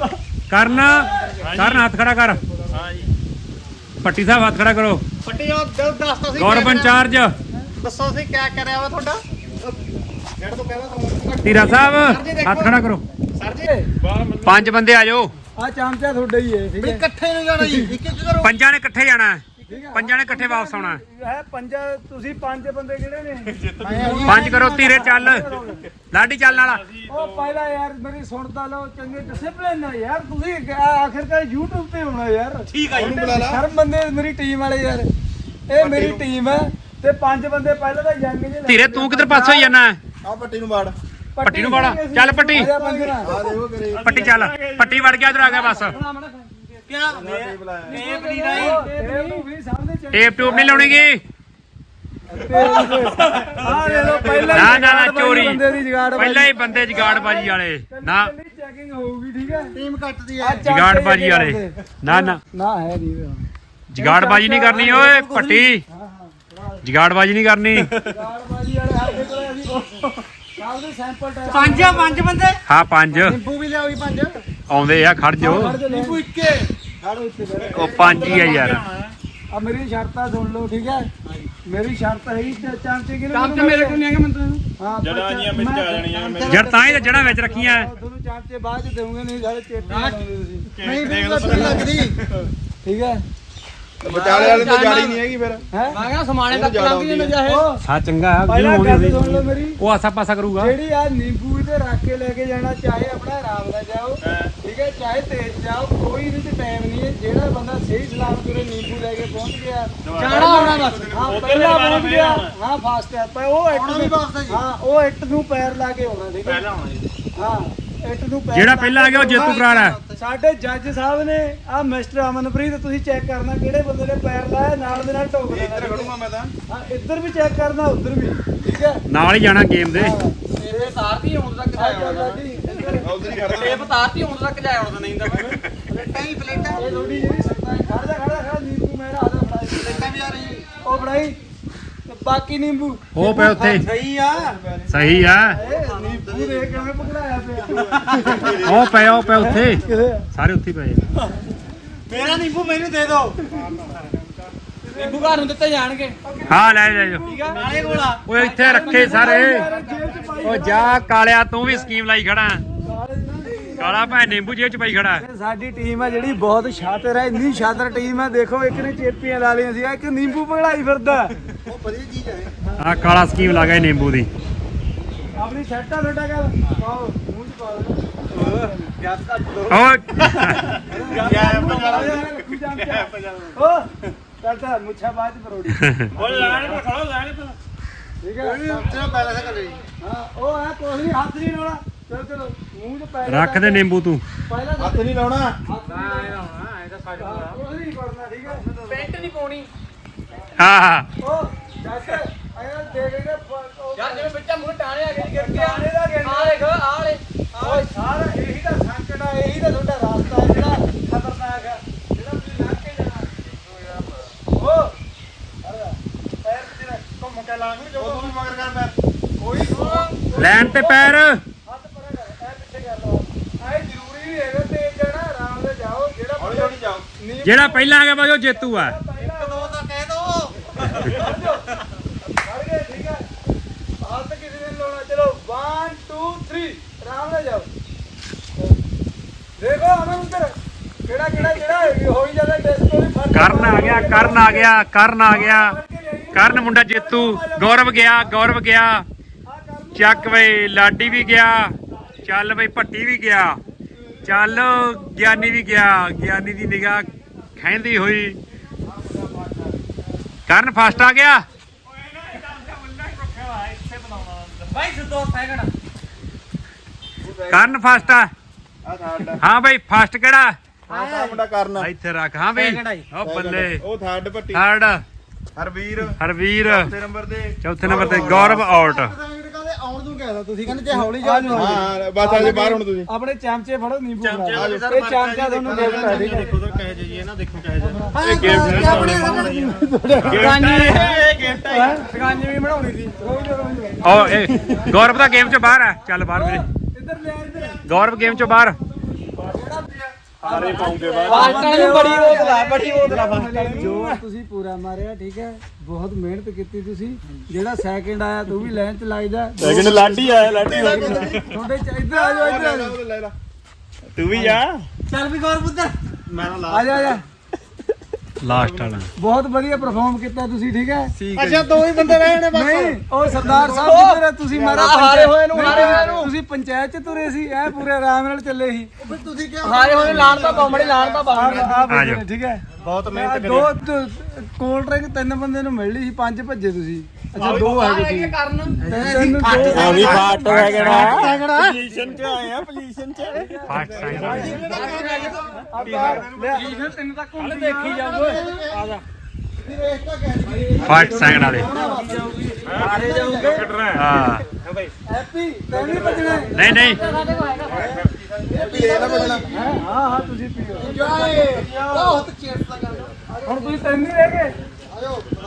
B: ਕਰਨਾ ਕਰਨ ਹੱਥ ਖੜਾ ਕਰ। ਪੱਟੀ ਸਾਹਿਬ ਹੱਥ ਖੜਾ ਕਰੋ।
E: ਫੱਟੀ ਉਹ ਦਿਲ ਦੱਸ ਤੁਸੀਂ
B: ਗੌਰਵ ਇੰਚਾਰਜ
E: ਦੱਸੋ ਤੁਸੀਂ ਕਿਆ ਕਰਿਆ ਵਾ ਤੁਹਾਡਾ? ਜਿਹੜਾ ਤੋਂ ਕਹਿੰਦਾ ਤੁਹਾਨੂੰ
B: ਤੀਰਾ ਸਾਹਿਬ ਹੱਥ ਖੜਾ ਕਰੋ।
E: ਸਰ ਜੀ।
B: ਪੰਜ ਬੰਦੇ ਆ ਜਾਓ।
C: ਆ ਚਮਚਾ ਤੁਹਾਡਾ ਹੀ ਹੈ ਠੀਕ
E: ਵੀ
C: ਹੈ
E: ਇਕੱਠੇ ਨੂੰ ਜਾਣਾ ਜੀ। ਇੱਕ ਇੱਕ ਕਰੋ।
B: ਪੰਜਾਂ ਨੇ ਇਕੱਠੇ ਜਾਣਾ। ਹੈ।
C: ਹੈ
B: ਪੰਜਾਂ ਨੇ ਇਕੱਠੇ ਵਾਪਸ ਆਉਣਾ। ਹੈ।
C: ਹੈ ਪੰਜਾ ਤੁਸੀਂ ਪੰਜ ਬੰਦੇ ਕਿਹੜੇ ਨੇ?
B: ਪੰਜ ਕਰੋ ਧੀਰੇ ਚੱਲ। ਲਾਡੀ ਚੱਲ ਵਾਲਾ।
C: ਉਹ ਪਹਿਲਾਂ ਯਾਰ ਮੇਰੀ ਸੁਣਦਾ ਲਓ ਚੰਗੇ ਡਿਸਪਲਿਨ ਨਾਲ ਯਾਰ ਤੁਸੀਂ ਆਖਿਰਕਾਰ YouTube ਤੇ ਹੋਣਾ ਯਾਰ। ਠੀਕ ਆ ਜੀ। ਸ਼ਰਮ ਬੰਦੇ ਮੇਰੀ ਟੀਮ ਵਾਲੇ ਯਾਰ। ਇਹ ਮੇਰੀ ਟੀਮ ਹੈ ਤੇ ਪੰਜ ਬੰਦੇ ਪਹਿਲਾਂ ਤਾਂ ਯੰਗ ਜਿਹੇ ਲੱਗੇ
B: ਧੀਰੇ ਤੂੰ ਕਿੱਧਰ ਪਾਸੇ ਹੋਈ ਜਾਣਾ ਹੈ?
D: ਆ ਪੱਟੀ ਨੂੰ ਬਾੜ
B: ਪੱਟੀ ਨੂੰ ਵਾੜਾ। ਚੱਲ ਪੱਟੀ।
C: ਜਾ
B: ਪੱਟੀ ਚੱਲ। ਪੱਟੀ ਵੜ ਗਿਆ ਇਧਰ ਆ ਗਿਆ ਬਸ।
E: ਕਿਆ
C: ਟੇਪ ਨਹੀਂ ਰਹੀ
B: ਟੇਪ ਟੂਪ ਨਹੀਂ ਲਾਉਣੀਗੀ
C: ਆ ਲੈ ਲਓ ਪਹਿਲਾਂ
B: ਨਾ ਨਾ ਨਾ ਚੋਰੀ।
C: ਬੰਦੇ ਦੀ ਜਗਾੜ
B: ਪਹਿਲਾਂ ਹੀ ਬੰਦੇ ਜਗਾੜ ਬਾਜੀ ਵਾਲੇ। ਨਾ।
C: ਚੈਕਿੰਗ ਹੋਊਗੀ ਠੀਕ ਹੈ?
E: ਟੀਮ ਕੱਟਦੀ
C: ਆ
E: ਹੈ
B: ਜਗਾੜ ਬਾਜੀ ਵਾਲੇ। ਨਾ ਨਾ।
C: ਨਾ ਹੈ ਨਹੀਂ
B: ਜਗਾੜ ਬਾਜੀ ਨਹੀਂ ਕਰਨੀ ਓਏ ਪੱਟੀ ਜਗਾੜ ਬਾਜੀ ਨਹੀਂ ਕਰਨੀ।
C: ਜਗਾੜ ਬਾਜੀ ਵਾਲੇ ਸਾਡੇ ਕੋਲ ਅਸੀਂ ਕੱਲ ਦੇ ਸੈਂਪਲ ਟੈਸਟ
E: ਪੰਜ ਪੰਜ ਬੰਦੇ।
B: ਹਾਂ ਪੰਜ।
E: ਨਿੰਬੂ ਵੀ ਲਿਆਓ ਜੀ ਪੰਜ।
B: ਆਉਂਦੇ ਆ ਖੜ ਜਾਓ।
C: ਨਿੰਬੂ ਇੱਕੇ। ਖੜੋ ਇੱਥੇ ਬੈਠੋ।
B: ਉਹ ਪੰਜ ਹੀ ਆ ਯਾਰ।
C: ਆ ਮੇਰੀ ਸ਼ਰਤਾਂ ਸੁਣ ਲਓ ਠੀਕ ਹੈ? ਮੇਰੀ ਸ਼ਰਤ ਹੈ ਕਿ ਚਾਂਚੇ ਕਿਹਨੂੰ
E: ਚਾਮਚੇ ਮੇਰੇ ਕੋਲ ਨਹੀਂ ਹੈਗੇ ਮੈਨੂੰ
C: ਹਾਂ
D: ਜੜਾਂ ਜੀਆਂ ਵਿੱਚ ਆ ਜਾਣੀਆਂ
B: ਜੜ ਤਾਂ ਹੀ ਤਾਂ ਜੜਾਂ ਵਿੱਚ ਰੱਖੀਆਂ।
C: ਤੁਹਾਨੂੰ ਚਾਂਚੇ ਬਾਅਦ ਚ ਦੇਵਾਂਗੇ ਨਹੀਂ ਸਾਰੇ ਚੇਤੇ
E: ਨਹੀਂ ਲੱਗਦੀ। [LAUGHS]
C: ਠੀਕ ਹੈ?
D: ਵਿਚਾਲੇ ਵਾਲੇ ਤੋਂ ਜਾੜੀ ਨਹੀਂ ਹੈਗੀ ਫਿਰ।
C: ਹੈ?
E: ਮੈਂ ਕਿਹਾ ਸਮਾਣੇ ਤੱਕ ਲੰਘ ਜੇ ਚਾਹੇ।
C: ਉਹ
B: ਸਾ ਚੰਗਾ
C: ਪਹਿਲਾਂ ਗੱਲ ਸੁਣ ਲਓ ਮੇਰੀ।
B: ਉਹ ਆਸਾ ਪਾਸਾ ਕਰੂਗਾ।
C: ਜਿਹੜੀ ਆ ਨਿੰਬੂ ਤੇ ਰੱਖ ਕੇ ਲੈ ਕੇ ਜਾਣਾ ਚਾਹੇ ਆਪਣਾ ਆਰਾਮ ਨਾਲ ਜਾਓ। ਠੀਕ ਹੈ? ਚਾਹੇ ਤੇਜ਼ ਜਾਓ ਕੋਈ ਇਹਦੇ ਤੇ ਟਾਈਮ ਨਹੀਂ ਹੈ। ਜਿਹੜਾ ਬੰਦਾ ਸਹੀ ਸਲਾਮਤ ਉਰੇ ਨਿੰਬੂ ਲੈ ਕੇ ਪਹੁੰਚ ਗਿਆ।
E: ਜਾਣਾ ਆਉਣਾ ਬਸ।
C: ਹਾਂ ਪਹਿਲਾਂ ਪਹੁੰਚ ਗਿਆ। ਹਾਂ ਫਾਸਟ ਹੈ ਪਰ ਉਹ ਇੱਟ
E: ਆਉਣਾ ਵੀ
C: ਨੂੰ-
E: fast ਹੈ ਜੀ।
C: ਹਾਂ ਉਹ ਇੱਟ ਨੂੰ ਪੈਰ ਲਾ ਕੇ ਆਉਣਾ ਠੀਕ ਹੈ? ਹਾਂ। ਇੱਟ ਨੂੰ ਪੈਰ
B: ਜਿਹੜਾ ਪਹਿਲਾਂ ਆ ਗਿਆ ਉਹ ਜੇਤੂ ਕਰਾਰ ਹੈ।
C: ਸਾਡੇ ਜੱਜ ਸਾਹਿਬ ਨੇ ਆ ਮਿਸਟਰ ਅਮਨਪ੍ਰੀਤ ਤੁਸੀਂ ਚੈੱਕ ਕਰਨਾ ਕਿਹੜੇ ਬੰਦੇ ਨੇ ਪੈਰ ਲਾਇਆ ਨਾਲ ਦੇ ਨਾਲ ਟੋਕ ਦੇਣਾ।
D: ਇੱਧਰ ਖੜੂਗਾ ਮੈਂ ਤਾਂ।
C: ਹਾਂ ਇੱਧਰ ਵੀ ਚੈੱਕ ਕਰਨਾ ਉੱਧਰ ਵੀ। ਠੀਕ ਹੈ?
B: ਨਾਲ ਹੀ ਜਾਣਾ ਗੇਮ ਦੇ।
E: ਇਹ ਤਾਰਤੀ ਹੁਣ ਤੱਕ
C: ਆ ਚੱਲ ਜੀ ਇੱਧਰ
D: ਉਧਰ ਹੀ ਖੜਦਾ
E: ਟੇਪ ਤਾਰਤੀ ਹੁਣ ਤੱਕ ਜਾਇਆ ਹੁਣ ਨਹੀਂ ਤਾਂ ਪਲੇਟਾਂ ਹੀ ਪਲੇਟਾਂ
C: ਇਹ ਥੋੜੀ ਜਿਹੜੀ ਸੱਤਾ ਖੜ ਜਾ ਖੜ ਜਾ ਖੜ ਨੀਂਬੂ ਮੇਰਾ ਆਦਾ ਫੜਾਈ
E: ਪਲੇਟਾਂ ਵੀ ਆ ਰਹੀ
C: ਉਹ ਫੜਾਈ ਤੇ ਬਾਕੀ ਨਿੰਬੂ।
B: ਉਹ ਪਏ ਉੱਥੇ।
E: ਸਹੀ ਆ।
B: ਸਹੀ ਆ।
C: ਇਹ ਨਿੰਬੂ ਦੇ ਕਿਵੇਂ ਪਕੜਾਇਆ ਪਿਆ?
B: ਉਹ ਪਏ ਉਹ ਪਏ ਉੱਥੇ। ਸਾਰੇ ਉੱਥੇ ਹੀ ਪਏ ਆ।
E: ਮੇਰਾ ਨਿੰਬੂ ਮੈਨੂੰ ਦੇ ਦਿਓ ਨਿੰਬੂ ਘਰ ਨੂੰ ਦਿੱਤੇ ਜਾਣਗੇ।
B: ਹਾਂ ਲੈ ਜਾ
E: ਠੀਕ ਆ? ਨਾਲੇ ਕੋਲਾ।
B: ਓਏ ਇੱਥੇ ਰੱਖੇ ਸਾਰੇ। ਉਹ ਜਾ ਕਾਲਿਆ ਤੂੰ ਵੀ ਸਕੀਮ ਲਾਈ ਖੜਾ। ਕਾਲਾ ਭਾਵੇਂ ਨਿੰਬੂ ਜੇਬ ਚ ਪਾਈ ਖੜਾ।
C: ਸਾਡੀ ਟੀਮ ਹੈ ਜਿਹੜੀ ਬਹੁਤ ਸ਼ਾਤਰ ਹੈ ਇੰਨੀ ਸ਼ਾਤਰ ਟੀਮ ਹੈ ਦੇਖੋ ਇੱਕ ਨੇ ਚੇਪੀਆਂ ਲਾ ਲਈਆਂ ਸੀ ਇੱਕ ਨਿੰਬੂ ਪਗੜਾਈ ਫਿਰਦਾ।
E: ਉਹ ਵਧੀਆ ਚੀਜ਼ ਹੈ।
B: ਆ ਕਾਲਾ ਸਕੀਮ ਲਾ ਗਿਆ ਨਿੰਬੂ ਦੀ।
C: ਆਪਣੀ ਸ਼ਰਟ ਆ ਤੁਹਾਡਾ ਗੱਲ ਪਾਓ ਮੂੰਹ ਚ ਪਾ ਲਓ
B: ਓ
C: ਓ ਕਰਦਾ ਮੁੱਛਾ ਬਾਅਦ ਪਰੋੜੀ।
B: ਉਹ ਲਾਣ ਤੇ ਖੜੋ ਲਾਣ ਤੇ।
C: ਠੀਕ ਹੈ।
E: ਚਲੋ ਪਹਿਲਾਂ ਸੇ ਕਰ ਲਈ
C: ਹਾਂ ਉਹ ਹੈ ਕੋਈ ਨਹੀਂ ਹੱਥ ਨਹੀਂ ਲਾਉਣਾ। ਚਲੋ ਚਲੋ ਮੂੰਹ ਚ ਪੈ
B: ਰੱਖ ਦੇ ਨਿੰਬੂ ਤੂੰ।
C: ਪਹਿਲਾਂ
D: ਹੱਥ ਨਹੀਂ ਲਾਉਣਾ।
C: ਹੱਥ ਨਹੀਂ ਕਰਨਾ ਠੀਕ ਹੈ।
E: ਪੈਂਟ ਨਹੀਂ ਪਾਉਣੀ।
C: ਖਤਰਨਾਕ ਘੁੰਮ ਕੇ ਪੈਰ।
B: ਲੈਣ ਤੇ ਪੈਰ।
C: ਹੱਥ ਪਰੇ ਕਰ ਇਹ ਪਿੱਛੇ ਕਰ ਲਓ ਆਏ ਜ਼ਰੂਰੀ ਨਹੀਂ ਹੈਗਾ ਤੇਜ਼ ਜਾਣਾ ਆਰਾਮ ਨਾਲ ਜਾਓ ਜਿਹੜਾ
B: ਜਿਹੜਾ ਪਹਿਲਾਂ ਆ ਗਿਆ ਬਾਈ ਜੇਤੂ ਆ।
C: ਦੇਖੋ ਅਮਨ ਉੱਧਰ। ਕਿਹੜਾ ਕਿਹੜਾ ਜਿਹੜਾ ਹੋਈ ਜਾਂਦਾ ਟੈਸਟ ਤੋਂ ਵੀ ਫ਼ਰਕ
B: ਕਰਨ ਆ ਗਿਆ ਕਰਨ ਆ ਗਿਆ ਕਰਨ ਆ ਗਿਆ। ਕਰਨ ਮੁੰਡਾ ਜੇਤੂ। ਗੌਰਵ ਗਿਆ ਗੌਰਵ ਗਿਆ। ਚੱਕ ਬਈ ਲਾਡੀ ਵੀ ਗਿਆ। ਚੱਲ ਬਈ ਭੱਟੀ ਵੀ ਗਿਆ। ਚੱਲ ਗਿਆਨੀ ਵੀ ਗਿਆ। ਗਿਆਨੀ ਦੀ ਨਿਗਾਹ ਖੈਂਦੀ ਹੋਈ। ਕਰਨ ਫਸਟ ਆ ਗਿਆ। ਕਰਨ ਫਸਟ ਆ। ਹਾਂ ਬਈ ਫਸਟ ਕਿਹੜਾ?
D: ਆ ਮੁੰਡਾ ਕਰਨਾ।
B: ਇੱਥੇ ਰੱਖ ਹਾਂ ਬਈ। ਉਹ ਬੱਲੇ।
D: ਉਹ ਥਰਡ ਪੱਟੀ
B: ਥਰਡ
D: ਹਰਵੀਰ।
B: ਹਰਵੀਰ।
D: ਚੌਥੇ ਨੰਬਰ ਤੇ।
B: ਚੌਥੇ ਨੰਬਰ ਤੇ ਗੌਰਵ ਆਊਟ
C: ਆਉਣ ਨੂੰ ਕਹਿਦਾ ਤੁਸੀਂ ਕਹਿੰਦੇ ਜੇ ਹੌਲੀ ਜਾਓ
D: ਹਾਂ ਬਸ ਆਜੇ ਬਾਹਰ ਹੁਣ ਤੁਸੀਂ।
C: ਆਪਣੇ ਚਮਚੇ ਫੜੋ ਨਿੰਬੂ
E: ਚਮਚੇ
C: ਫੜਾ।
E: ਵਾਲੇ ਸਰ
C: ਇਹ ਚਮਚਾ ਤੁਹਾਨੂੰ ਗਿਫਟ ਹੈ ਠੀਕ ਹੈ
E: ਦੇਖੋ ਤਾਂ ਕਹੇ ਜੀ ਇਹ ਨਾ ਦੇਖੋ ਕਹੇ ਜੀ
C: ਇਹ ਗਿਫਟ ਹੈ ਸਗਾਨੀ ਵੀ ਬਣਾਉਣੀ ਸੀ।
B: ਉਹ ਇਹ ਗੌਰਵ ਦਾ ਗੇਮ ਚੋਂ ਬਾਹਰ ਹੈ। ਚੱਲ ਬਾਹਰ ਵੀਰੇ। ਗੌਰਵ ਗੇਮ ਚੋਂ ਬਾਹਰ।
D: ਸਾਰੇ ਪਾਉਂਗੇ ਬਾਹਰ
C: ਬਾਲਟਣ ਨੂੰ ਬੜੀ ਬੋਤਲਾ ਬੜੀ ਬੋਤਲਾ ਜੋ ਤੁਸੀਂ ਪੂਰਾ ਮਾਰਿਆ ਠੀਕ ਹੈ? ਬਹੁਤ ਮਿਹਨਤ ਕੀਤੀ ਤੁਸੀਂ। ਜਿਹੜਾ ਸੈਕਿੰਡ ਆਇਆ ਤੂੰ ਵੀ ਲਾਈਨ 'ਚ ਲੱਗ ਜਾ।
D: ਲੇਕਿਨ ਲਾਡੀ ਆਇਆ ਲਾਡੀ
C: ਤੁਹਾਡੇ ਚ ਇੱਧਰ ਆ ਜਾਓ ਇੱਧਰ। ਆ ਜਾਓ।
D: ਲੈ ਲਾ
E: ਤੂੰ ਵੀ ਜਾ ਚੱਲ ਵੀ ਗੌਰ ਪੁੱਤਰ। ਮੈਂ ਨਾ
C: ਆ ਜਾ ਆ ਜਾ।
B: ਲਾਸਟ ਵਾਲਾ।
C: ਬਹੁਤ ਵਧੀਆ ਪਰਫਾਰਮ ਕੀਤਾ ਤੁਸੀਂ ਠੀਕ ਹੈ?
E: ਅੱਛਾ ਦੋ ਹੀ ਬੰਦੇ ਰਹੇ ਨੇ
C: ਨਹੀਂ ਉਹ ਸਰਦਾਰ ਸਾਹਿਬ ਕਿੱਧਰ ਹੈ ਤੁਸੀਂ ਮਾਰਾ ਹਾਰੇ ਹੋਏ ਨੂੰ ਹਾਰੇ ਹੋਏ ਨੂੰ। ਤੁਸੀਂ ਪੰਚਾਇਤ ਚ ਤੁਰੇ ਸੀ ਐ ਪੂਰੇ ਆਰਾਮ ਨਾਲ ਚੱਲੇ ਸੀ। ਤੁਸੀਂ ਕੀ ਹਾਰੇ ਹੋਏ ਲਾਣ ਦਾ ਬੰਬੜੀ ਲਾਣ ਦਾ
B: ਆ ਜਾਓ।
C: ਠੀਕ ਹੈ।
E: ਬਹੁਤ
C: ਮਿਹਨਤ ਦੋ ਕੋਲਡ ਡਰਿੰਕ ਤਿੰਨ ਬੰਦੇ ਨੂੰ ਮਿਲ ਲਈ ਸੀ ਪੰਜ ਭੱਜੇ ਤੁਸੀਂ। ਅੱਛਾ ਦੋ ਹੈਗੇ ਸੀ ਤਿੰਨ ਦੋ
E: ਆ ਵੀ ਫਾਟ ਹੋ ਗਿਆ ਪੋਜੀਸ਼ਨ 'ਚ ਆਏ ਆ ਪੋਜੀਸ਼ਨ 'ਚ।
C: ਤਿੰਨ ਤੱਕ ਹੁਣ ਦੇਖੀ ਜਾਓ ਆ ਜਾ।
B: ਫਾਸਟ ਸਾਈਨ ਵਾਲੇ।
C: ਹਾਰੇ ਜਾਓਗੇ।
B: ਹਾਂ।
C: ਹੈਪੀ ਤੈਨੂੰ ਨਹੀਂ ਭੱਜਣਾ?
B: ਨਹੀਂ ਨਹੀਂ।
C: ਹੈਂ? ਹਾਂ ਹਾਂ ਤੁਸੀਂ ਪੀਓ ਬਹੁਤ ਹੁਣ ਤੁਸੀਂ ਤਿੰਨ ਹੀ ਰਹਿ ਗਏ।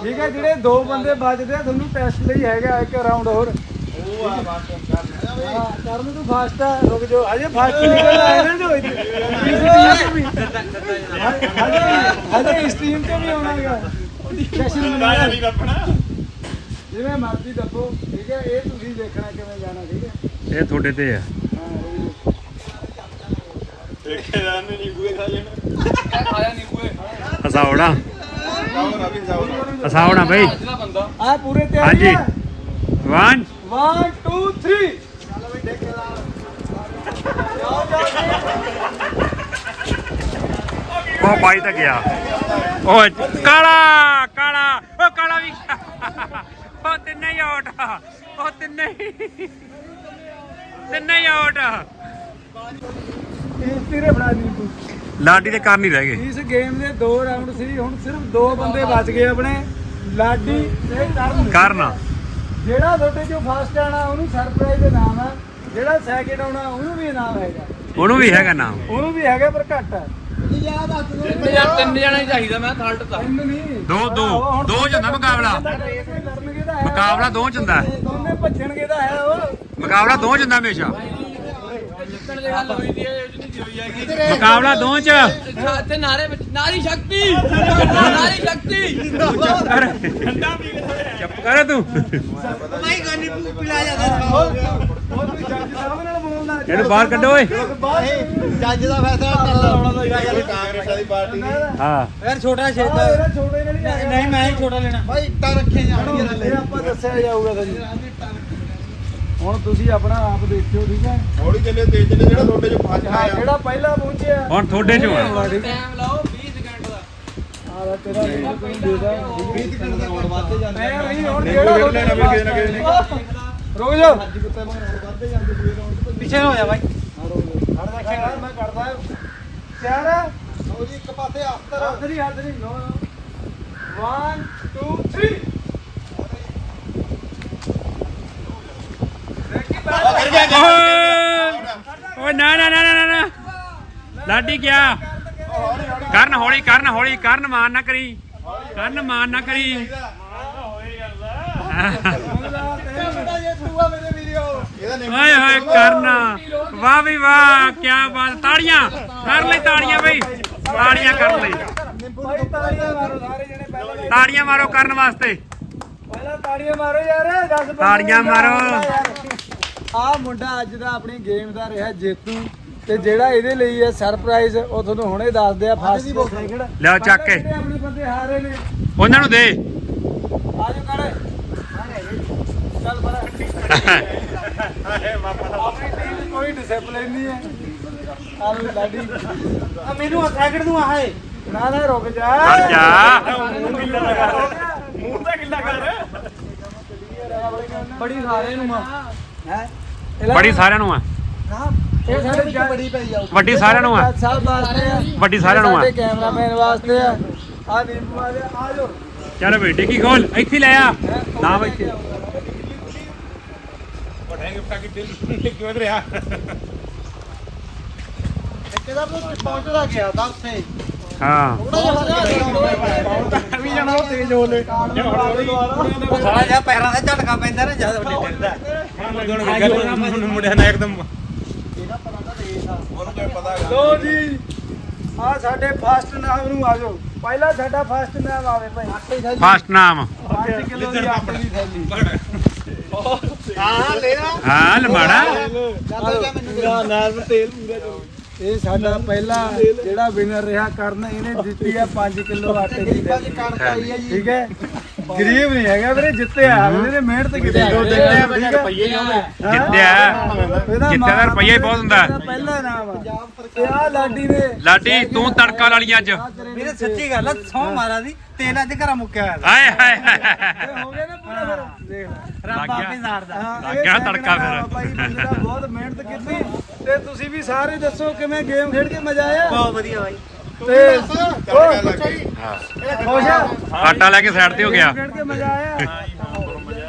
C: ਠੀਕ ਹੈ ਜਿਹੜੇ ਦੋ ਬੰਦੇ ਬਚਦੇ ਆ ਤੁਹਾਨੂੰ ਟੈਸਟ ਲਈ ਹੈਗਾ ਇੱਕ ਰਾਉਂਡ ਹੋਰ। ਹਾਂ ਕਰਨ ਤੂੰ ਫਾਸਟ ਆ ਰੁਕ ਜਾ ਅਜੇ ਫਾਸਟ ਨਿਕਲ ਆਇਆ ਨਾ ਜੋ ਵੀ। ਹਜੇ ਹਜੇ ਇਸ ਟੀਮ ਤੇ ਵੀ ਆਉਣਾਗਾ ਸੈਸ਼ਨ ਬਣਾਇਆ ਜਿਵੇਂ ਮਰਜ਼ੀ ਦੱਬੋ ਠੀਕ ਹੈ? ਇਹ ਤੁਸੀਂ ਦੇਖਣਾ ਕਿਵੇਂ ਜਾਣਾ ਠੀਕ ਹੈ?
B: ਇਹ ਤੁਹਾਡੇ ਤੇ ਆ।
C: ਹਾਂ ਰੁਕ ਜਾਓ।
D: ਦੇਖੇ। ਜਾਣ ਨਹੀਂ ਬੂਏ ਖਾ ਲੈਣਾ
B: ਹਸਾਉਣਾ
D: ਜਾਓ ਨਾ ਵੀ ਜਾਓ ਨਾ।
B: ਹਸਾਉਣਾ ਬਈ।
C: ਆ ਪੂਰੇ ਤਿਆਰ
B: ਹਾਂਜੀ।
C: ਆ
B: 1
C: 1 2 3
B: ਉਹ ਬਾਈ ਤਾਂ ਗਿਆ। ਉਹ ਕਾਲਾ ਕਾਲਾ। ਉਹ ਕਾਲਾ ਵੀ। ਹੀ ਆਊਟ ਉਹ ਤਿੰਨੇ ਹੀ। ਤਿੰਨੇ ਹੀ ਆਊਟ
C: ਇਸ ਤੀਰੇ ਬਣਾ ਦੀ ਤੂੰ।
B: ਲਾਡੀ ਦੇ ਕਾਰਨ ਹੀ ਰਹਿ ਗਏ।
C: ਇਸ ਗੇਮ ਦੇ ਦੋ ਰਾਉਂਡ ਸੀ ਹੁਣ ਸਿਰਫ ਦੋ ਬੰਦੇ ਬਚ ਗਏ ਆਪਣੇ। ਲਾਡੀ ਤੇ ਕਰਨ।
B: ਕਾਰਨ।
C: ਜਿਹੜਾ ਤੁਹਾਡੇ ਚੋਂ ਫਸਟ ਆਣਾ ਉਹਨੂੰ ਸਰਪ੍ਰਾਈਜ਼ ਦੇ ਨਾਮ ਆ। ਜਿਹੜਾ ਸੈਕਿੰਡ ਆਉਣਾ ਉਹਨੂੰ ਵੀ ਇਨਾਮ ਹੈਗਾ।
B: ਉਹਨੂੰ ਵੀ ਹੈਗਾ ਨਾਮ।
C: ਉਹਨੂੰ ਵੀ ਹੈਗਾ ਪਰ ਘੱਟ ਹੈ
E: ਯਾਰ ਤਿੰਨ ਜਣੇ ਚਾਹੀਦਾ ਮੈਂ ਥਰਡ ਤਾਂ।
C: ਤਿੰਨ ਨਹੀਂ।
B: ਦੋ ਦੋ ਦੋ ਚ ਹੁੰਦਾ ਮੁਕਾਬਲਾ।
C: ਕਰਨਗੇ ਤਾਂ ਹੈ।
B: ਮੁਕਾਬਲਾ ਦੋ ਚ ਹੁੰਦਾ
C: ਦੋਨੇ ਭੱਜਣਗੇ ਤਾਂ ਹੈ ਉਹ।
B: ਮੁਕਾਬਲਾ ਦੋ ਚ ਹੁੰਦਾ ਹਮੇਸ਼ਾ
E: ਜਿੱਤਣ ਦੇ ਹੱਲ ਹੋਈ ਦੀ ਹੈ ਇਹ ਨਹੀਂ ਹੋਈ ਹੈਗੀ।
B: ਮੁਕਾਬਲਾ ਦੋ ਚ।
E: ਇੱਥੇ ਨਾਰੇ ਵਿੱਚ ਨਾਰੀ ਸ਼ਕਤੀ! ਨਾਰੀ ਸ਼ਕਤੀ।
B: ਕਰ। ਚੁੱਪ ਕਰ ਤੂੰ।
E: ਭਾਈ ਗਾਨੀ ਪਿਲਾ ਜਾਂਦਾ
C: ਉਹ ਤੂੰ ਜੱਜ ਸਾਹਿਬ ਨਾਲ ਬੋਲਣਾ
B: ਇਹਨੂੰ ਬਾਹਰ ਕੱਢੋ ਓਏ।
E: ਜੱਜ ਦਾ ਫੈਸਲਾ ਕਰ ਲਾ।
D: ਕਾਂਗਰਸ ਵਾਲੀ ਪਾਰਟੀ ਦੀ।
B: ਹਾਂ।
E: ਯਾਰ ਛੋਟਾ ਛੇਦ
C: ਇਹਦਾ ਛੋਟੇ ਆ।
E: ਨਹੀਂ ਮੈਂ ਹੀ ਛੋਟਾ ਲੈਣਾ। ਭਾਈ ਇੱਟਾਂ ਰੱਖੇ
C: ਇਹ ਆਪਾਂ ਦੱਸਿਆ ਜਾਊਗਾ ਤਾਂ ਹੁਣ ਤੁਸੀਂ ਆਪਣਾ ਆਪ ਦੇਖਿਓ ਠੀਕ ਹੈ?
D: ਹੌਲੀ ਚੱਲੇ ਤੇਜ਼ ਚੱਲੇ ਜਿਹੜਾ ਤੁਹਾਡੇ ਚ ਫਸ
C: ਹਾਂ
D: ਆਇਆ
C: ਜਿਹੜਾ ਪਹਿਲਾਂ ਪਹੁੰਚਿਆ।
B: ਹੁਣ ਤੁਹਾਡੇ ਚੋਂ ਆ।
E: ਟਾਈਮ ਲਾਓ 20 ਸਕਿੰਟ ਦਾ।
C: ਆ ਤੇਰਾ ਦੇਦਾ 20 ਸਕਿੰਟ ਦਾ ਕੋਡ ਵੱਧਦੇ ਜਾਂਦੇ ਮੈਂ ਨਹੀਂ ਹੁਣ
D: ਨਹੀਂ,
C: ਕਿਹੜਾ
D: ਕੋਈ ਲੈਣਾ ਵੀ ਕਿਸੇ ਨਾ ਕਿਸੇ
C: ਜਾ
E: ਪਿੱਛੇ ਹੋ ਜਾ ਭਾਈ
C: ਮੈਂ ਕਰਦਾ ਚਾਰ ਉਹਦੀ ਇੱਕ ਪਾਸੇ ਨਹੀਂ ਹੱਥ ਨਹੀਂ ਨੋ 1 2 3
B: ਓਏ ਨਾ ਨਾ ਨਾ ਨਾ ਨਾ, ਨਾ। ਲਾਡੀ ਗਿਆ ਕਰਨ ਹੌਲੀ ਕਰਨ ਹੌਲੀ ਕਰਨ ਮਾਨ ਨਾ ਕਰੀ। ਕਰਨ ਮਾਨ ਨਾ ਕਰੀ।
D: ਇਹਦਾ
B: ਓਏ ਹੋਏ ਕਰਨਾ। ਵਾਹ ਵੀ ਵਾਹ ਕੀ ਬਾਤ। ਤਾੜੀਆਂ ਕਰ ਲਈ ਤਾੜੀਆਂ ਬਈ। ਤਾੜੀਆਂ ਕਰ ਲਈ।
C: ਤਾੜੀਆਂ ਮਾਰੋ ਸਾਰੇ ਜਣੇ ਪਹਿਲਾਂ
B: ਤਾੜੀਆਂ ਮਾਰੋ ਕਰਨ ਵਾਸਤੇ।
C: ਪਹਿਲਾਂ ਤਾੜੀਆਂ ਮਾਰੋ ਯਾਰ 10 ਬੰਦੇ
B: ਤਾੜੀਆਂ ਮਾਰੋ।
C: ਆ ਮੁੰਡਾ ਅੱਜ ਦਾ ਆਪਣੀ ਗੇਮ ਦਾ ਰਿਹਾ ਜੇਤੂ ਤੇ ਜਿਹੜਾ ਇਹਦੇ ਲਈ ਹੈ ਸਰਪ੍ਰਾਈਜ਼ ਉਹ ਤੁਹਾਨੂੰ ਹੁਣੇ ਦੱਸਦੇ ਆ ਫਸਟ
B: ਲਿਆਓ ਚੱਕ ਕੇ।
C: ਜਿਹੜੇ ਆਪਣੇ ਬੰਦੇ ਹਾਰੇ ਨੇ?
B: ਉਹਨਾਂ ਨੂੰ ਦੇ।
C: ਆਜੋ ਕਾਲੇ ਚੱਲ ਬੜਾ [LAUGHS] ਕੋਈ ਡਿਸਪਲਿਨ ਨਹੀਂ ਹੈ। ਆਲੂ ਲਾਡੀ।
E: ਆ ਮੈਨੂੰ ਆ ਸੈਕਿੰਡ ਨੂੰ ਆ ਹੈ
C: ਨਾ ਨਾ ਰੁਕ ਜਾ।
B: ਹਟ ਜਾ।
C: ਮੂੰਹ ਤਾਂ ਗਿੱਲਾ ਕਰ। ਬੜੀ ਸਾਰੇ ਨੂੰ ਆ। ਹੈ?
B: ਬੜੀ ਸਾਰਿਆਂ ਨੂੰ ਆ।
C: ਇਹ ਸਾਡੇ ਚ ਬੜੀ ਪਈ ਜਾਊ
B: ਵੱਡੀ ਸਾਰਿਆਂ ਨੂੰ ਆ।
C: ਸਭ ਵਾਸਤੇ ਆ।
B: ਵੱਡੀ ਸਾਰਿਆਂ ਨੂੰ ਆ।
C: ਸਾਡੇ ਕੈਮਰਾਮੈਨ ਵਾਸਤੇ ਆ। ਆ ਆ ਗਿਆ ਆ ਜਾਓ।
B: ਚੱਲ ਬਈ ਡਿੱਗੀ ਖੋਲ? ਇੱਥੇ ਲੈ ਆ। ਨਾ ਬਈ ਇੱਥੇ
E: ਕਿਹਦਾ ਪਹੁੰਚਦਾ ਗਿਆ ਤਾਂ ਉੱਥੇ।
B: ਹਾਂ।
C: ਵੀ ਜਾਣਾ ਉਹ ਤੇਜ਼ ਹੋਲੇ
E: ਸਾਲਾ ਜਿਹਾ ਪੈਰਾਂ ਦਾ ਝਟਕਾ ਪੈਂਦਾ ਨਾ ਜਦ ਵੱਡੀ ਡਿੱਗਦਾ
D: ਮੁੰਡਿਆਂ ਨੇ ਇੱਕਦਮ।
C: ਲੋ ਜੀ ਆ ਸਾਡੇ ਫਸਟ ਨਾਮ ਨੂੰ ਆ ਜਾਓ। ਪਹਿਲਾ ਸਾਡਾ ਫਸਟ ਨਾਮ ਆਵੇ ਭਾਈ।
B: ਫਸਟ ਨਾਮ।
C: 5 ਕਿਲੋ ਦੀ ਆਟੇ ਦੀ ਥੈਲੀ।
E: ਹਾਂ ਲੈ ਆ
B: ਹਾਂ ਲਮਾੜਾ।
E: ਨਾਲ ਤੇਲ ਪੂਰਾ
C: ਇਹ ਸਾਡਾ ਪਹਿਲਾ ਜਿਹੜਾ ਵਿਨਰ ਰਿਹਾ ਕਰਨ ਇਹਨੇ ਜਿੱਤੀ ਆ 5 ਕਿਲੋ ਆਟੇ ਦੀ ਠੀਕ ਹੈ? ਗਰੀਬ ਨਹੀਂ ਹੈਗਾ ਵੀਰੇ ਜਿੱਤਿਆ ਅਗਲੇ ਨੇ ਮਿਹਨਤ ਕੀਤੀ ਦੋ ਜਿੱਤਿਆ ਰੁਪਈਏ
B: ਜਿੱਤਿਆ ਜਿੱਤਿਆ ਦਾ ਰੁਪਈਆ ਹੀ ਬਹੁਤ ਹੁੰਦਾ।
C: ਪਹਿਲਾ ਨਾਮ ਆ। ਲਾਡੀ ਨੇ
B: ਲਾਡੀ ਤੂੰ ਤੜਕਾ ਲਾ ਲਈ ਅੱਜ।
E: ਵੀਰੇ ਸੱਚੀ ਗੱਲ ਆ ਸੌ ਮਾਰਾ ਦੀ ਤੇਲ ਅੱਜ ਘਰਾਂ ਮੁੱਕਿਆ ਹੋਇਆ
B: ਆਏ ਹਾਏ
C: ਇਹ ਹੋ ਗਿਆ ਨਾ ਪੂਰਾ ਫਿਰ। ਦੇਖ
E: ਰੱਬ। ਆਪੇ ਸਾਰਦਾ
C: ਹਾਂ,
B: ਲੱਗ
C: ਇਹ
B: ਗਿਆ
C: second
B: ਤੜਕਾ ਫਿਰ।
C: ਭਾਈ ਬੰਦੇ ਦਾ ਬਹੁਤ ਮਿਹਨਤ ਕੀਤੀ। ਤੇ ਤੁਸੀਂ ਵੀ ਸਾਰੇ ਦੱਸੋ ਕਿਵੇਂ ਗੇਮ ਖੇਡ ਕੇ ਮਜ਼ਾ ਆਇਆ?
E: ਬਹੁਤ ਵਧੀਆ ਬਾਈ।
C: ਤੇ ਉਹ ਖੁਸ਼ ਆ?
B: ਆਟਾ ਲੈ ਕੇ ਸਾਈਡ ਤੇ ਹੋ ਗਿਆ।
C: ਖੇਡ ਕੇ ਮਜ਼ਾ ਆਇਆ।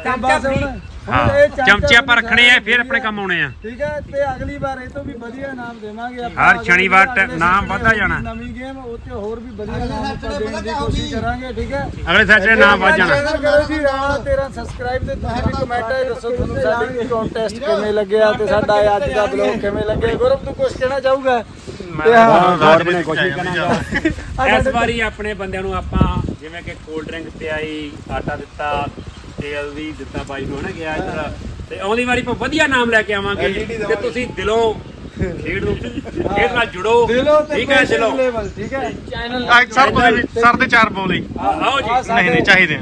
C: ਤੇ ਬਸ ਹੁਣ ਹੁਣ
B: ਹਾਂ।
C: ਇਹ
B: ਚਮਚੇ ਆਪਾਂ ਰੱਖਣੇ ਆ ਫਿਰ ਆਪਣੇ ਕੰਮ ਆਉਣੇ ਆ।
C: ਠੀਕ ਹੈ ਤੇ ਅਗਲੀ ਵਾਰ ਇਹ ਤੋਂ ਵੀ ਵਧੀਆ ਨਾਮ ਦੇਵਾਂਗੇ
B: ਹਰ
C: ਅਗਲੇ
B: ਸ਼ਨੀਵਾਰ
C: ਅਗਲੇ
B: ਟ- ਨਾਮ ਵੱਧਦਾ ਜਾਣਾ।
C: ਨਵੀਂ ਗੇਮ ਉਹ ਤੇ ਹੋਰ ਵੀ ਵਧੀਆ ਨਾਮ ਆਪਾਂ ਦੇਣ ਦੀ ਕੋਸ਼ਿਸ਼ ਕਰਾਂਗੇ ਠੀਕ ਹੈ
B: ਅਗਲੇ ਸੈਚਰਡੇ ਨਾਮ ਵੱਧ ਜਾਣਾ।
C: ਚੈਨਲ ਕਰੋ ਜੀ ਰਾਣਾ 13 ਸਬਸਕ੍ਰਾਈਬ ਤੇ ਤੁਸੀਂ ਵੀ ਕਮੈਂਟ ਹੈ ਦੱਸੋ ਤੁਹਾਨੂੰ ਸਾਡੀ ਕੰਟੈਸਟ ਕਿਵੇਂ ਲੱਗਿਆ ਤੇ ਸਾਡਾ ਇਹ ਅੱਜ ਦਾ ਬਲੌਗ ਕਿਵੇਂ ਲੱਗਿਆ। ਗੁਰਬ ਤੂੰ ਕੁਝ ਕਹਿਣਾ ਚਾਹੂਗਾ? ਹਾਂ।
D: ਗੌਰਮੈਂਟ ਕੋਸ਼ਿਸ਼ ਕਰਨਾ
B: ਇਸ ਵਾਰੀ ਆਪਣੇ ਬੰਦਿਆਂ ਨੂੰ ਆਪਾਂ ਜਿਵੇਂ ਕਿ ਕੋਲਡ ਡਰਿੰਕ ਪਿਆਈ ਆਟਾ ਦਿੱਤਾ ਤੇਲ ਵੀ ਦਿੱਤਾ ਬਾਈ ਨੂੰ ਹਨਾ ਗਿਆ ਇੱਧਰ ਤੇ ਆਉਂਦੀ ਵਾਰੀ ਆਪਾਂ ਵਧੀਆ ਨਾਮ ਲੈ ਕੇ ਆਵਾਂਗੇ ਤੇ ਤੁਸੀਂ ਦਿਲੋਂ ਖੇਡ ਨੂੰ ਖੇਡ ਨਾਲ ਜੁੜੋ। ਠੀਕ ਹੈ ਚਲੋ।
C: ਠੀਕ ਹੈ? ਚੈਨਲ
D: ਸਰ ਸਰ ਦੇ ਚਾਰ ਬੋਲੀ
B: ਆਓ ਜੀ।
C: ਨਹੀਂ ਨਹੀਂ
D: ਚਾਹੀਦੇ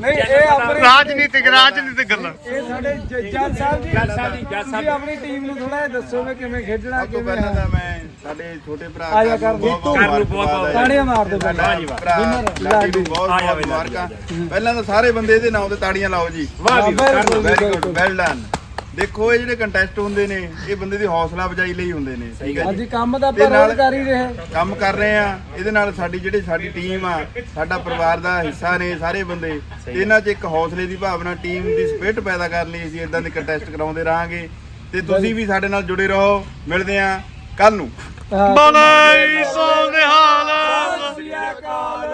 C: ਨਹੀਂ ਇਹ ਆਪਣੇ
D: ਰਾਜਨੀਤਿਕ ਰਾਜਨੀਤਿਕ ਗੱਲਾਂ।
C: ਇਹ ਸਾਡੇ ਜ- ਜੱਜ ਸਾਹਿਬ ਜੀ
B: ਜੱਜ ਸਾਹਿਬ ਜੀ, ਜੱਜ ਸਾਹਿਬ।
C: ਤੁਸੀਂ ਆਪਣੀ ਟੀਮ ਨੂੰ ਥੋੜਾ ਜਿਹਾ ਦੱਸੋ ਵੀ ਕਿਵੇਂ ਖੇਡਣਾ
D: ਸਭ ਤੋਂ
C: ਕਿਵੇਂ
D: ਪਹਿਲਾਂ ਤਾਂ ਮੈਂ ਸਾਡੇ ਛੋਟੇ ਭਰਾ
C: ਕਰ
D: ਬਹੁਤ
C: ਜੀਤੂ।
B: ਕਰ ਨੂੰ ਬਹੁਤ ਬਹੁਤ
C: ਤਾੜੀਆਂ ਮਾਰ ਦਿਓ ਪਹਿਲਾਂ
B: ਵਾਹ ਜੀ ਵਾਹ।
D: ਭਰਾ
C: Winner,
D: ਲਾਡੀ ਨੂੰ ਬਹੁਤ
B: ਆ ਜਾ
D: ਬਹੁਤ
B: ਬਈ,
D: ਮੁਬਾਰਕਾਂ। ਪਹਿਲਾਂ ਤਾਂ ਸਾਰੇ ਬੰਦੇ ਇਹਦੇ ਨਾਮ ਤੇ ਤਾੜੀਆਂ ਲਾਓ ਜੀ।
B: ਵਾਹ ਜੀ।
D: ਵੈਰੀ ਗੁੱਡ ਵੈਲ ਡਨ ਦੇਖੋ ਇਹ ਜਿਹੜੇ ਕੰਟੈਸਟ ਹੁੰਦੇ ਨੇ ਇਹ ਬੰਦੇ ਦੀ ਹੌਸਲਾ ਅਫਜਾਈ ਲਈ ਹੁੰਦੇ ਨੇ ਠੀਕ ਹੈ ਜੀ?
C: ਕੰਮ ਦਾ
D: ਤੇ
C: ਪਰ
D: ਨਾਲ-
C: ਕਰ ਹੀ ਰਹੇ
D: ਕੰਮ ਕਰ ਰਹੇ ਆ ਇਹਦੇ ਨਾਲ ਸਾਡੀ ਜਿਹੜੀ ਸਾਡੀ ਟੀਮ ਆ ਸਾਡਾ ਪਰਿਵਾਰ ਦਾ ਹਿੱਸਾ ਨੇ ਸਾਰੇ ਬੰਦੇ। ਤੇ ਇਹਨਾਂ 'ਚ ਇੱਕ ਹੌਸਲੇ ਦੀ ਭਾਵਨਾ ਟੀਮ ਦੀ ਸਪਿਰਿਟ ਪੈਦਾ ਕਰਨ ਲਈ ਅਸੀਂ ਇਦਾਂ ਦੇ ਕੰਟੈਸਟ ਕਰਾਉਂਦੇ ਰਹਾਂਗੇ। ਤੇ ਤੁਸੀਂ ਵੀ ਸਾਡੇ ਨਾਲ ਜੁੜੇ ਰਹੋ। ਮਿਲਦੇ ਆ ਕੱਲ ਨੂੰ।
C: ਹਾਂ
D: ਬੋਲੇ ਸੋਨਿਹਾਲ
C: ਸਤਿ ਸ੍ਰੀ ਅਕਾਲ।